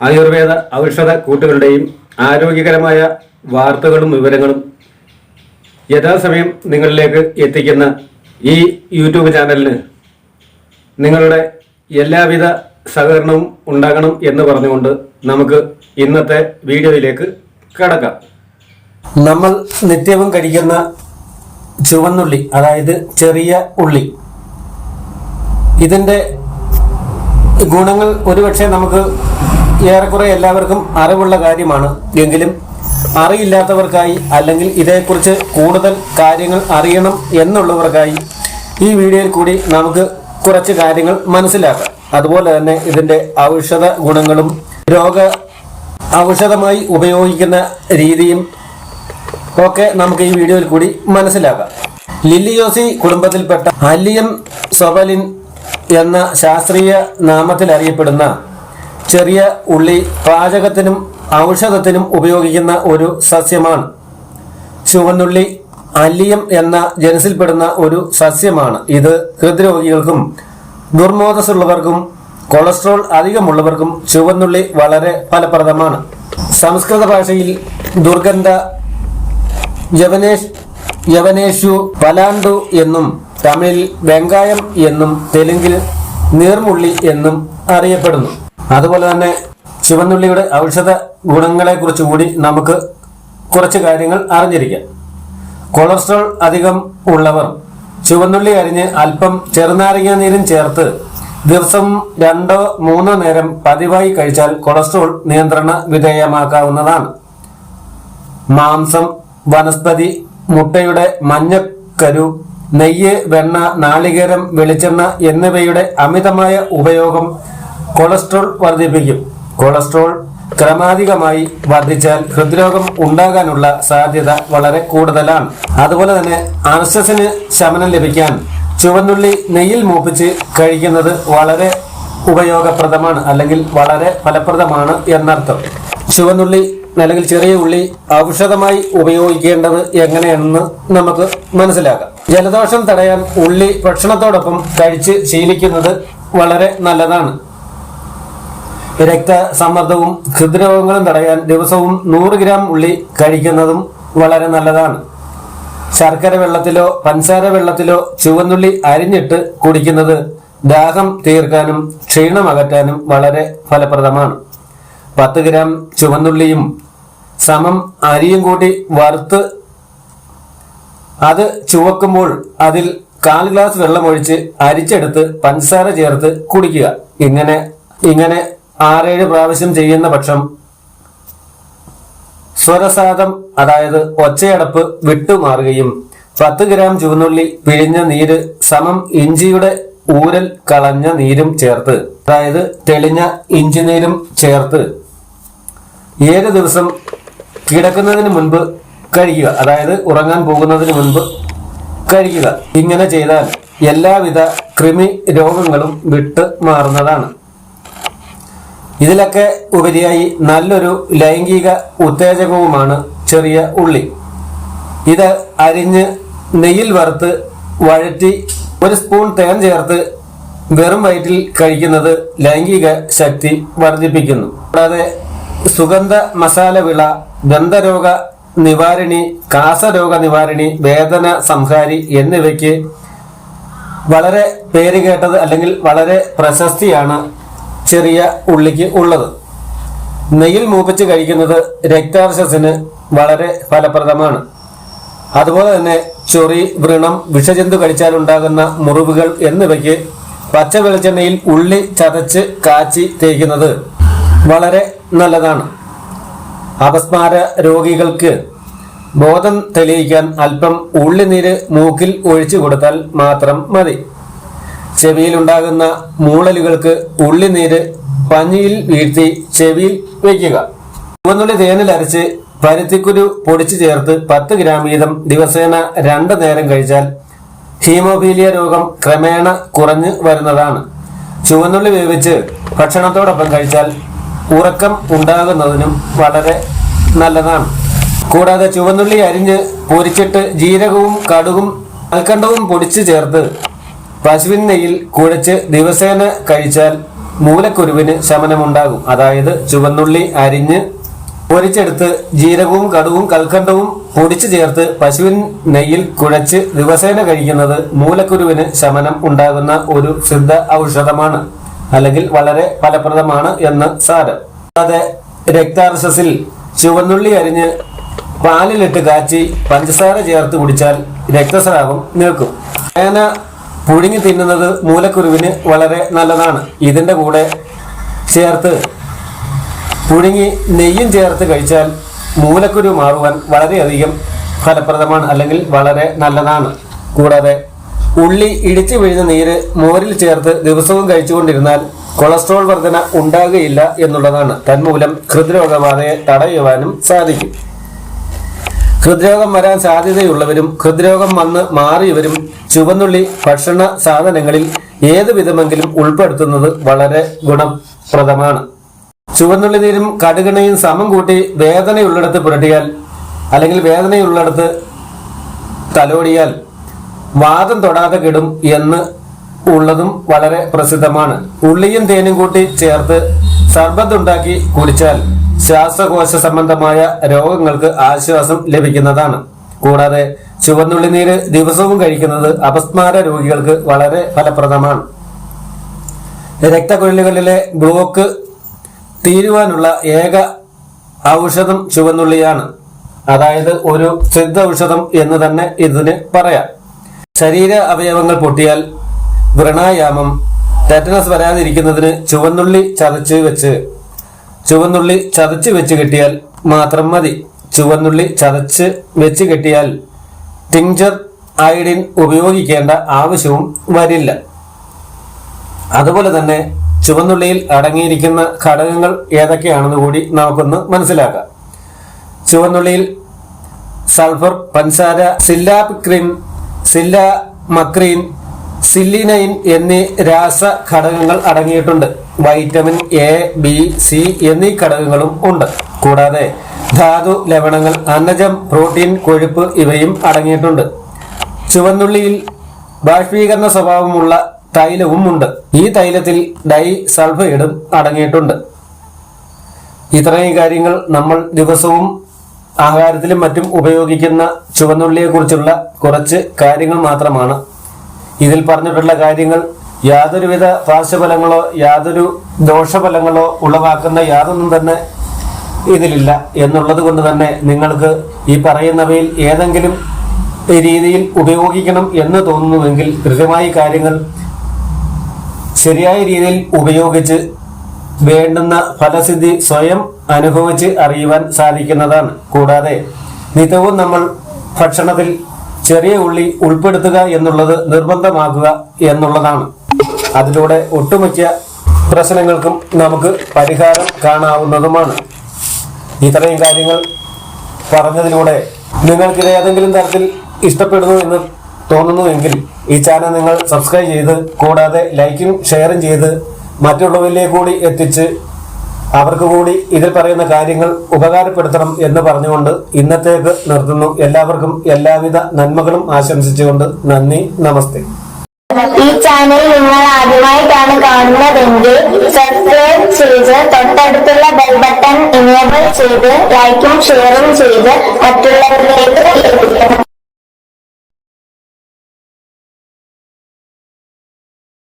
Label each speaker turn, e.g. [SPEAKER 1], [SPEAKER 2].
[SPEAKER 1] ആയുർവേദ ഔഷധ കൂട്ടുകളുടെയും ആരോഗ്യകരമായ വാർത്തകളും വിവരങ്ങളും യഥാസമയം നിങ്ങളിലേക്ക് എത്തിക്കുന്ന ഈ യൂട്യൂബ് ചാനലിന് നിങ്ങളുടെ എല്ലാവിധ സഹകരണവും ഉണ്ടാകണം എന്ന് പറഞ്ഞുകൊണ്ട് നമുക്ക് ഇന്നത്തെ വീഡിയോയിലേക്ക് കടക്കാം. നമ്മൾ നിത്യവും കഴിക്കുന്ന ചുവന്നുള്ളി അതായത് ചെറിയ ഉള്ളി. ഇതിന്റെ ഗുണങ്ങൾ ഒരുപക്ഷെ നമുക്ക് ഏറെക്കുറെ എല്ലാവർക്കും അറിവുള്ള കാര്യമാണ്. എങ്കിലും അറിയില്ലാത്തവർക്കായി അല്ലെങ്കിൽ ഇതേക്കുറിച്ച് കൂടുതൽ കാര്യങ്ങൾ അറിയണം എന്നുള്ളവർക്കായി ഈ വീഡിയോയിൽ കൂടി നമുക്ക് കുറച്ച് കാര്യങ്ങൾ മനസ്സിലാക്കാം. അതുപോലെ തന്നെ ഇതിന്റെ ഔഷധ ഗുണങ്ങളും രോഗ ഔഷധമായി ഉപയോഗിക്കുന്ന രീതിയും ഒക്കെ നമുക്ക് ഈ വീഡിയോയിൽ കൂടി മനസ്സിലാക്കാം. ലില്ലിയോസി കുടുംബത്തിൽപ്പെട്ട അലിയം സൊബലിൻ എന്ന ശാസ്ത്രീയ നാമത്തിൽ അറിയപ്പെടുന്ന ചെറിയ ഉള്ളി പാചകത്തിനും ഔഷധത്തിനും ഉപയോഗിക്കുന്ന ഒരു സസ്യമാണ്. ചുവന്നുള്ളി അല്ലിയം എന്ന ജനസിൽപ്പെടുന്ന ഒരു സസ്യമാണ് ഇത്. ഹൃദ്രോഗികൾക്കും ദുർമോധസുള്ളവർക്കും കൊളസ്ട്രോൾ അധികമുള്ളവർക്കും ചുവന്നുള്ളി വളരെ ഫലപ്രദമാണ്. സംസ്കൃത ഭാഷയിൽ ദുർഗന്ധ യവനേഷ് യവനേഷു പലാണ്ടു എന്നും തമിഴിൽ വെങ്കായം എന്നും തെലുങ്കിൽ നീർമുള്ളി എന്നും അറിയപ്പെടുന്നു. അതുപോലെ തന്നെ ചുവന്നുള്ളിയുടെ ഔഷധ ഗുണങ്ങളെ കുറിച്ച് കൂടി നമുക്ക് കുറച്ച് കാര്യങ്ങൾ അറിഞ്ഞിരിക്കാം. കൊളസ്ട്രോൾ അധികം ഉള്ളവർ ചുവന്നുള്ളി അരിഞ്ഞ് അല്പം ചെറുനാരങ്ങ നീരും ചേർത്ത് ദിവസം രണ്ടോ മൂന്നോ നേരം പതിവായി കഴിച്ചാൽ കൊളസ്ട്രോൾ നിയന്ത്രണ വിധേയമാക്കാവുന്നതാണ്. മാംസം വനസ്പതി മുട്ടയുടെ മഞ്ഞക്കരു നെയ്യ് വെണ്ണ നാളികേരം വെളിച്ചെണ്ണ എന്നിവയുടെ അമിതമായ ഉപയോഗം കൊളസ്ട്രോൾ വർദ്ധിപ്പിക്കും. കൊളസ്ട്രോൾ ക്രമാധികമായി വർദ്ധിച്ചാൽ ഹൃദ്രോഗം ഉണ്ടാകാനുള്ള സാധ്യത വളരെ കൂടുതലാണ്. അതുപോലെ തന്നെ അർശസിന് ശമനം ലഭിക്കാൻ ചുവന്നുള്ളി നെയ്യിൽ മൂപ്പിച്ച് കഴിക്കുന്നത് വളരെ ഉപയോഗപ്രദമാണ് അല്ലെങ്കിൽ വളരെ ഫലപ്രദമാണ് എന്നർത്ഥം. ചുവന്നുള്ളി അല്ലെങ്കിൽ ചെറിയ ഉള്ളി ഔഷധമായി ഉപയോഗിക്കേണ്ടത് എങ്ങനെയാണെന്ന് നമുക്ക് മനസ്സിലാക്കാം. ജലദോഷം തടയാൻ ഉള്ളി ഭക്ഷണത്തോടൊപ്പം കഴിച്ച് ശീലിക്കുന്നത് വളരെ നല്ലതാണ്. രക്തസമ്മർദ്ദവും ഹൃദ്രോഗങ്ങളും തടയാൻ ദിവസവും നൂറ് ഗ്രാം ഉള്ളി കഴിക്കുന്നതും വളരെ നല്ലതാണ്. ശർക്കര വെള്ളത്തിലോ പഞ്ചസാര വെള്ളത്തിലോ ചുവന്നുള്ളി അരിഞ്ഞിട്ട് കുടിക്കുന്നത് ദാഹം തീർക്കാനും ക്ഷീണം അകറ്റാനും വളരെ ഫലപ്രദമാണ്. പത്ത് ഗ്രാം ചുവന്നുള്ളിയും സമം അരിയും കൂട്ടി വറുത്ത് അത് ചുവക്കുമ്പോൾ അതിൽ കാൽ ഗ്ലാസ് വെള്ളമൊഴിച്ച് അരിച്ചെടുത്ത് പഞ്ചസാര ചേർത്ത് കുടിക്കുക. ഇങ്ങനെ ഇങ്ങനെ ആറേഴ് പ്രാവശ്യം ചെയ്യുന്ന പക്ഷം സ്വരസാദം അതായത് ഒച്ചയടപ്പ് വിട്ടുമാറുകയും പത്ത് ഗ്രാം ചുവന്നുള്ളി പിഴിഞ്ഞ നീര് സമം ഇഞ്ചിയുടെ ഊരൽ കളഞ്ഞ നീരും ചേർത്ത് അതായത് തെളിഞ്ഞ ഇഞ്ചി നീരും ചേർത്ത് ഏഴ് ദിവസം കിടക്കുന്നതിന് മുൻപ് കഴിക്കുക അതായത് ഉറങ്ങാൻ പോകുന്നതിന് മുൻപ് കഴിക്കുക. ഇങ്ങനെ ചെയ്താൽ എല്ലാവിധ കൃമി രോഗങ്ങളും വിട്ട് മാറുന്നതാണ്. ഇതിലൊക്കെ ഉപരിയായി നല്ലൊരു ലൈംഗിക ഉത്തേജകവുമാണ് ചെറിയ ഉള്ളി. ഇത് അരിഞ്ഞ് നെയ്യിൽ വറുത്ത് വഴറ്റി ഒരു സ്പൂൺ തേൻ ചേർത്ത് വെറും വയറ്റിൽ കഴിക്കുന്നത് ലൈംഗിക ശക്തി വർദ്ധിപ്പിക്കുന്നു. കൂടാതെ സുഗന്ധ മസാല വിള ദന്തരോഗ നിവാരണി കാസരോഗ നിവാരണി വേദന സംഹാരി എന്നിവയ്ക്ക് വളരെ പേര് കേട്ടത് അല്ലെങ്കിൽ വളരെ പ്രശസ്തിയാണ് ചെറിയ ഉള്ളിക്ക് ഉള്ളത്. നെയ്യിൽ മൂപ്പിച്ച് കഴിക്കുന്നത് രക്താർശസിന് വളരെ ഫലപ്രദമാണ്. അതുപോലെ തന്നെ ചൊറി വ്രണം വിഷജന്തു കഴിച്ചാലുണ്ടാകുന്ന മുറിവുകൾ എന്നിവയ്ക്ക് പച്ച വെളിച്ചെണ്ണയിൽ ഉള്ളി ചതച്ച് കാച്ചി തേക്കുന്നത് വളരെ നല്ലതാണ്. അപസ്മാര രോഗികൾക്ക് ബോധം തെളിയിക്കാൻ അല്പം ഉള്ളിനീര് മൂക്കിൽ ഒഴിച്ചു കൊടുത്താൽ മാത്രം മതി. ചെവിയിലുണ്ടാകുന്ന മൂളലുകൾക്ക് ഉള്ളിനീര് പഞ്ഞിയിൽ വീഴ്ത്തി ചെവിയിൽ വയ്ക്കുക. ചുവന്നുള്ളി തേനിൽ അരച്ച് പരുത്തിക്കുരു പൊടിച്ചു ചേർത്ത് പത്ത് ഗ്രാം വീതം ദിവസേന രണ്ട് നേരം കഴിച്ചാൽ ഹീമോഫീലിയ രോഗം ക്രമേണ കുറഞ്ഞു വരുന്നതാണ്. ചുവന്നുള്ളി വേവിച്ച് ഭക്ഷണത്തോടൊപ്പം കഴിച്ചാൽ ഉറക്കം ഉണ്ടാകുന്നതിനും വളരെ നല്ലതാണ്. കൂടാതെ ചുവന്നുള്ളി അരിഞ്ഞ് പൊരിച്ചിട്ട് ജീരകവും കടുകും കൽക്കണ്ടവും പൊടിച്ചു ചേർത്ത് പശുവിൻ നെയ്യിൽ കുഴച്ച് ദിവസേന കഴിച്ചാൽ മൂലക്കുരുവിന് ശമനമുണ്ടാകും. അതായത് ചുവന്നുള്ളി അരിഞ്ഞ് പൊരിച്ചെടുത്ത് ജീരകവും കടുവും കൽക്കണ്ടവും പൊടിച്ചു ചേർത്ത് പശുവിൻ നെയ്യിൽ കുഴച്ച് ദിവസേന കഴിക്കുന്നത് മൂലക്കുരുവിന് ശമനം ഉണ്ടാകുന്ന ഒരു സിദ്ധ ഔഷധമാണ്. അല്ലെങ്കിൽ വളരെ ഫലപ്രദമാണ് എന്ന് സാരം. കൂടാതെ രക്താർശസിൽ ചുവന്നുള്ളി അരിഞ്ഞ് പാലിലിട്ട് കാച്ചി പഞ്ചസാര ചേർത്ത് കുടിച്ചാൽ രക്തസ്രാവം നിൽക്കും. ചേന പുഴുങ്ങി തിന്നുന്നത് മൂലക്കുരുവിന് വളരെ നല്ലതാണ്. ഇതിന്റെ കൂടെ ചേർത്ത് പുഴുങ്ങി നെയ്യും ചേർത്ത് കഴിച്ചാൽ മൂലക്കുരു മാറുവാൻ വളരെയധികം ഫലപ്രദമാണ് അല്ലെങ്കിൽ വളരെ നല്ലതാണ്. കൂടാതെ ഉള്ളി ഇടിച്ചു വീഴുന്ന നീര് മോരിൽ ചേർത്ത് ദിവസവും കഴിച്ചുകൊണ്ടിരുന്നാൽ കൊളസ്ട്രോൾ വർധന ഉണ്ടാകുകയില്ല എന്നുള്ളതാണ്. തന്മൂലം ഹൃദ്രോഗബാധയെ തടയുവാനും സാധിക്കും. ഹൃദ്രോഗം വരാൻ സാധ്യതയുള്ളവരും ഹൃദ്രോഗം വന്ന് മാറിയവരും ചുവന്നുള്ളി ഭക്ഷണ സാധനങ്ങളിൽ ഏത് വിധമെങ്കിലും ഉൾപ്പെടുത്തുന്നത് വളരെ ഗുണപ്രദമാണ്. ചുവന്നുള്ളി നീരും കടുകണയും സമം കൂട്ടി വേദനയുള്ളിടത്ത് പുരട്ടിയാൽ അല്ലെങ്കിൽ വേദനയുള്ളിടത്ത് തലോടിയാൽ വാദം തൊടാതെ കിടും എന്ന് ഉള്ളതും വളരെ പ്രസിദ്ധമാണ്. ഉള്ളിയും തേനും കൂട്ടി ചേർത്ത് സർബത്തുണ്ടാക്കി കുടിച്ചാൽ ശ്വാസകോശ സംബന്ധമായ രോഗങ്ങൾക്ക് ആശ്വാസം ലഭിക്കുന്നതാണ്. കൂടാതെ ചുവന്നുള്ളി നീര് ദിവസവും കഴിക്കുന്നത് അപസ്മാര രോഗികൾക്ക് വളരെ ഫലപ്രദമാണ്. രക്തക്കുഴലുകളിലെ ബ്ലോക്ക് തീരുവാനുള്ള ഏക ഔഷധം ചുവന്നുള്ളിയാണ്. അതായത് ഒരു സിദ്ധ ഔഷധം എന്ന് തന്നെ ഇതിന് പറയാം. ശരീര അവയവങ്ങൾ പൊട്ടിയാൽ വ്രണായാമം ടെറ്റനസ് വരാതിരിക്കുന്നതിന് ചുവന്നുള്ളി ചതച്ച് വെച്ച് ചുവന്നുള്ളി ചതച്ച് വെച്ച് കെട്ടിയാൽ മാത്രം മതി. ചുവന്നുള്ളി ചതച്ച് വെച്ച് കെട്ടിയാൽ ടിങ്ചർ അയഡിൻ ഉപയോഗിക്കേണ്ട ആവശ്യവും വരില്ല. അതുപോലെ തന്നെ ചുവന്നുള്ളിയിൽ അടങ്ങിയിരിക്കുന്ന ഘടകങ്ങൾ ഏതൊക്കെയാണെന്ന് കൂടി നമുക്കൊന്ന് മനസ്സിലാക്കാം. ചുവന്നുള്ളിയിൽ സൾഫർ പഞ്ചസാര സില്ലാപിക്രിൻ സില്ല മക്രീൻ സില്ലിനൈൻ എന്നീ രാസ ഘടകങ്ങൾ അടങ്ങിയിട്ടുണ്ട്. വൈറ്റമിൻ എ ബി സി എന്നീ ഘടകങ്ങളും ഉണ്ട്. കൂടാതെ ധാതു ലവണങ്ങൾ അന്നജം പ്രോട്ടീൻ കൊഴുപ്പ് ഇവയും അടങ്ങിയിട്ടുണ്ട്. ചുവന്നുള്ളിയിൽ ബാഷ്പീകരണ സ്വഭാവമുള്ള തൈലവും ഉണ്ട്. ഈ തൈലത്തിൽ ഡൈ സൾഫൈഡും അടങ്ങിയിട്ടുണ്ട്. ഇത്രയും കാര്യങ്ങൾ നമ്മൾ ദിവസവും ആഹാരത്തിലും മറ്റും ഉപയോഗിക്കുന്ന ചുവന്നുള്ളിയെക്കുറിച്ചുള്ള കുറച്ച് കാര്യങ്ങൾ മാത്രമാണ് ഇതിൽ പറഞ്ഞിട്ടുള്ള കാര്യങ്ങൾ യാതൊരുവിധ പാർശ്വഫലങ്ങളോ യാതൊരു ദോഷഫലങ്ങളോ ഉളവാക്കുന്ന യാതൊന്നും തന്നെ ഇതിലില്ല എന്നുള്ളത് കൊണ്ട് തന്നെ നിങ്ങൾക്ക് ഈ പറയുന്നവയിൽ ഏതെങ്കിലും രീതിയിൽ ഉപയോഗിക്കണം എന്ന് തോന്നുന്നുവെങ്കിൽ കൃത്യമായി കാര്യങ്ങൾ ശരിയായ രീതിയിൽ ഉപയോഗിച്ച് വേണ്ടുന്ന ഫലസിദ്ധി സ്വയം അനുഭവിച്ച് അറിയുവാൻ സാധിക്കുന്നതാണ്. കൂടാതെ നിത്യവും നമ്മൾ ഭക്ഷണത്തിൽ ചെറിയ ഉള്ളി ഉൾപ്പെടുത്തുക എന്നുള്ളത് നിർബന്ധമാക്കുക എന്നുള്ളതാണ്. അതിലൂടെ ഒട്ടുമിക്ക പ്രശ്നങ്ങൾക്കും നമുക്ക് പരിഹാരം കാണാവുന്നതുമാണ്. ഇത്രയും കാര്യങ്ങൾ പറഞ്ഞതിലൂടെ നിങ്ങൾക്കിത് ഏതെങ്കിലും തരത്തിൽ ഇഷ്ടപ്പെടുന്നു എന്ന് തോന്നുന്നുവെങ്കിൽ ഈ ചാനൽ നിങ്ങൾ സബ്സ്ക്രൈബ് ചെയ്ത് കൂടാതെ ലൈക്കും ഷെയറും ചെയ്ത് മറ്റുള്ളവരിലേക്ക് കൂടി എത്തിച്ച് അവർക്ക് കൂടി ഇതിൽ പറയുന്ന കാര്യങ്ങൾ ഉപകാരപ്പെടുത്തണം എന്ന് പറഞ്ഞുകൊണ്ട് ഇന്നത്തേക്ക് നിർത്തുന്നു. എല്ലാവർക്കും എല്ലാവിധ നന്മകളും ആശംസിച്ചുകൊണ്ട് നന്ദി നമസ്തേ.
[SPEAKER 2] ഈ ചാനൽ നിങ്ങൾ ആദ്യമായിട്ടാണ് കാണുന്നതെങ്കിൽ സബ്സ്ക്രൈബ് ചെയ്ത് തൊട്ടടുത്തുള്ള ബെൽ ബട്ടൺ ഇനേബിൾ ചെയ്ത് ലൈക്കും ഷെയറും ചെയ്ത് മറ്റുള്ളവരിലേക്ക് എത്തിക്കണം.